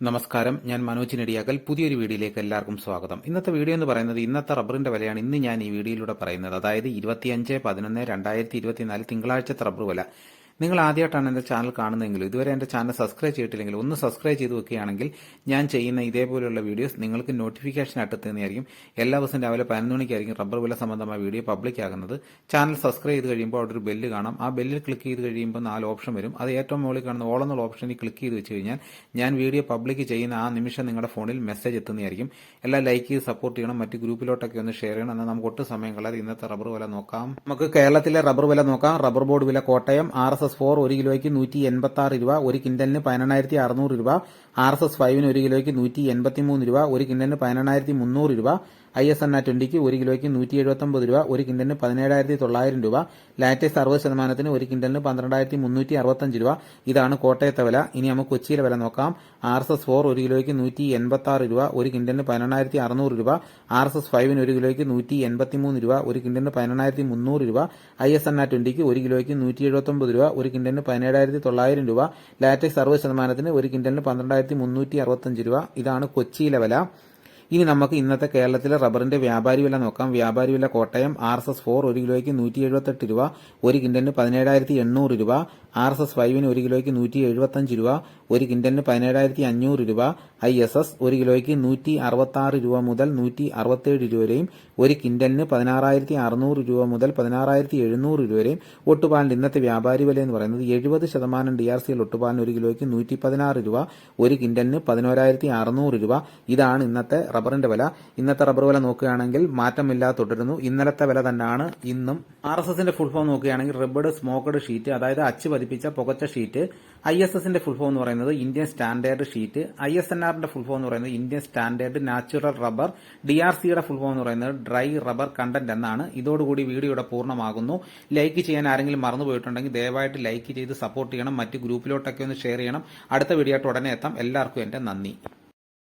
നമസ്കാരം. ഞാൻ മനോജ് നെടിയാക്കൽ. പുതിയൊരു വീഡിയോയിലേക്ക് എല്ലാവർക്കും സ്വാഗതം. ഇന്നത്തെ വീഡിയോ എന്ന് പറയുന്നത് ഇന്നത്തെ റബ്ബറിന്റെ വിലയാണ് ഇന്ന് ഞാൻ ഈ വീഡിയോയിലൂടെ പറയുന്നത്. അതായത് ഇരുപത്തിയഞ്ച് പതിനൊന്ന് രണ്ടായിരത്തി ഇരുപത്തിനാല് തിങ്കളാഴ്ചത്തെ റബ്ബർ വില. നിങ്ങൾ ആദ്യമായിട്ടാണ് എന്റെ ചാനൽ കാണുന്നതെങ്കിൽ ഇതുവരെ എന്റെ ചാനൽ സബ്സ്ക്രൈബ് ചെയ്തിട്ടില്ലെങ്കിൽ ഒന്ന് സബ്സ്ക്രൈബ് ചെയ്ത് വെക്കുകയാണെങ്കിൽ ഞാൻ ചെയ്യുന്ന ഇതേപോലെയുള്ള വീഡിയോസ് നിങ്ങൾക്ക് നോട്ടിഫിക്കേഷൻ ആയിട്ട് എത്തുന്നതായിരിക്കും എല്ലാ ദിവസവും രാവിലെ പതിനൊന്ന് മണിക്കായിരിക്കും റബ്ബർ വില സംബന്ധമായ വീഡിയോ പബ്ലിക് ആകുന്നത്. ചാനൽ സബ്സ്ക്രൈബ് ചെയ്ത് കഴിയുമ്പോൾ അവിടെ ഒരു ബെല്ല് കാണാം. ആ ബെല്ലിൽ ക്ലിക്ക് ചെയ്ത് കഴിയുമ്പോൾ നാല് ഓപ്ഷൻ വരും. അത് ഏറ്റവും മുകളിൽ കാണുന്ന ഓൾ എന്നുള്ള ഓപ്ഷനിൽ ക്ലിക്ക് ചെയ്ത് വെച്ച് കഴിഞ്ഞാൽ ഞാൻ വീഡിയോ പബ്ലിക് ചെയ്യുന്ന ആ നിമിഷം നിങ്ങളുടെ ഫോണിൽ മെസ്സേജ് എത്തുന്നതായിരിക്കും. എല്ലാം ലൈക്ക് ചെയ്ത് സപ്പോർട്ട് ചെയ്യണം. മറ്റ് ഗ്രൂപ്പിലോട്ടൊക്കെ ഒന്ന് ഷെയർ ചെയ്യണം. എന്നാൽ നമുക്ക് ഒട്ടും സമയം കളയാതെ ഇന്നത്തെ റബ്ബർ വില നോക്കാം. നമുക്ക് കേരളത്തിലെ റബ്ബർ വില നോക്കാം. റബ്ബർ ബോർഡ് വില Kottayam R S S four ഒരു കിലോയ്ക്ക് നൂറ്റി എൺപത്തി ആറ് രൂപ ഒരു കിൻഡലിന് പതിനെണ്ണായിരത്തി അറുന്നൂറ് രൂപ ആർ എസ് എസ് ഫൈവിന് ഒരു കിലോയ്ക്ക് നൂറ്റി എൺപത്തി മൂന്ന് രൂപ ഒരു കിൻഡലിന് പതിനെണ്ണായിരത്തി മുന്നൂറ് രൂപ ഐ എസ് എൻ ആ ട്വന്റിക്ക് ഒരു കിലോയ്ക്ക് നൂറ്റി എഴുപത്തൊമ്പത് രൂപ ഒരു കിൻഡലിന് പതിനേഴായിരത്തി തൊള്ളായിരം രൂപ ലാറ്റക്സ് അറുപത് ശതമാനത്തിന് ഒരു കിൻഡലിന് പന്ത്രണ്ടായിരത്തി മുന്നൂറ്റി അറുപത്തഞ്ച് രൂപ. ഇതാണ് കോട്ടയത്തെ വില. ഇനി നമുക്ക് കൊച്ചിയിലെ വില നോക്കാം. ആർ എസ് എസ് ഫോർ ഒരു കിലോയ്ക്ക് നൂറ്റി എൺപത്തി ആറ് രൂപ ഒരു കിൻഡലിന് പതിനെണ്ണായിരത്തി അറുന്നൂറ് രൂപ. ആർ എസ് എസ് ഫൈവിന് ഒരു കിലോയ്ക്ക് നൂറ്റി എൺപത്തി മൂന്ന് രൂപ ഒരു കിൻഡലിന് പതിനെണ്ണായിരത്തി മുന്നൂറ് രൂപ. ഐ എസ് എൻ ആ ട്വന്റിക്ക് ഒരു കിലോയ്ക്ക് നൂറ്റി എഴുപത്തൊമ്പത് രൂപ ഒരു കിൻഡലിന് പതിനേഴായിരത്തി തൊള്ളായിരം രൂപ. ലാറ്റക്സ് അറുപത് ശതമാനത്തിന് ഒരു കിൻഡലിന് പന്ത്രണ്ടായിരത്തി മുന്നൂറ്റി അറുപത്തഞ്ച് രൂപ. ഇതാണ് കൊച്ചിയിലെ വില. ഇനി നമുക്ക് ഇന്നത്തെ കേരളത്തിലെ റബ്ബറിന്റെ വ്യാപാരി വില നോക്കാം. വ്യാപാരി വില Kottayam R S S four ഒരു കിലോയ്ക്ക് നൂറ്റി എഴുപത്തെട്ട് രൂപ ഒരു കിൻഡലിന് പതിനേഴായിരത്തി എണ്ണൂറ് രൂപ ആർ എസ് എസ് ഫൈവിന് ഒരു കിലോയ്ക്ക് നൂറ്റി എഴുപത്തഞ്ച് രൂപ ഒരു കിൻഡലിന് പതിനേഴായിരത്തി അഞ്ഞൂറ് രൂപ. ഐ എസ് എസ് ഒരു കിലോയ്ക്ക് നൂറ്റി അറുപത്തി ആറ് രൂപ മുതൽ നൂറ്റി അറുപത്തേഴ് രൂപ വരെയും ഒരു കിൻഡലിന് പതിനാറായിരത്തി അറുന്നൂറ് രൂപ മുതൽ പതിനാറായിരത്തി എഴുന്നൂറ് രൂപ വരെയും ഒട്ടുപാലിന്റെ ഇന്നത്തെ വ്യാപാരി വില എന്ന് പറയുന്നത് എഴുപത് ശതമാനം ഡി ആർ സിയിൽ ഒട്ടുപാലിന് ഒരു കിലോയ്ക്ക് നൂറ്റി പതിനാറ് രൂപ ഒരു കിൻഡലിന് പതിനോരായിരത്തി അറുന്നൂറ് രൂപ. ഇതാണ് ഇന്നത്തെ റബ്ബറിന്റെ വില. ഇന്നത്തെ റബ്ബർ വില നോക്കുകയാണെങ്കിൽ മാറ്റമില്ലാതെ തുടരുന്നു. ഇന്നലത്തെ വില തന്നെയാണ് ഇന്നും. ആർ എസ് എസിന്റെ ഫുൾ ഫോം നോക്കുകയാണെങ്കിൽ റബ്ബർഡ് സ്മോക്കഡ് ഷീറ്റ് അതായത് അച്ച് പതിപ്പിച്ച പുകച്ച ഷീറ്റ് ഐ എസ് എസിന്റെ ഫുൾ ഫോം എന്ന് പറയുന്നത് Indian standard sheet I S N ആറിന്റെ ഫുൾ ഫോം എന്ന് പറയുന്നത് Indian standard natural rubber D R സിയുടെ ഫുൾ ഫോം എന്ന് പറയുന്നത് ഡ്രൈ റബ്ബർ കണ്ടന്റ് എന്നാണ്. ഇതോടുകൂടി വീഡിയോയുടെ പൂർണമാകുന്നു. ലൈക്ക് ചെയ്യാൻ ആരെങ്കിലും മറന്നുപോയിട്ടുണ്ടെങ്കിൽ ദയവായിട്ട് ലൈക്ക് ചെയ്ത് സപ്പോർട്ട് ചെയ്യണം. മറ്റ് ഗ്രൂപ്പിലോട്ടൊക്കെ ഒന്ന് ഷെയർ ചെയ്യണം. അടുത്ത വീഡിയോ ആയിട്ട് ഉടനെ എത്താം. എല്ലാവർക്കും എന്റെ നന്ദി.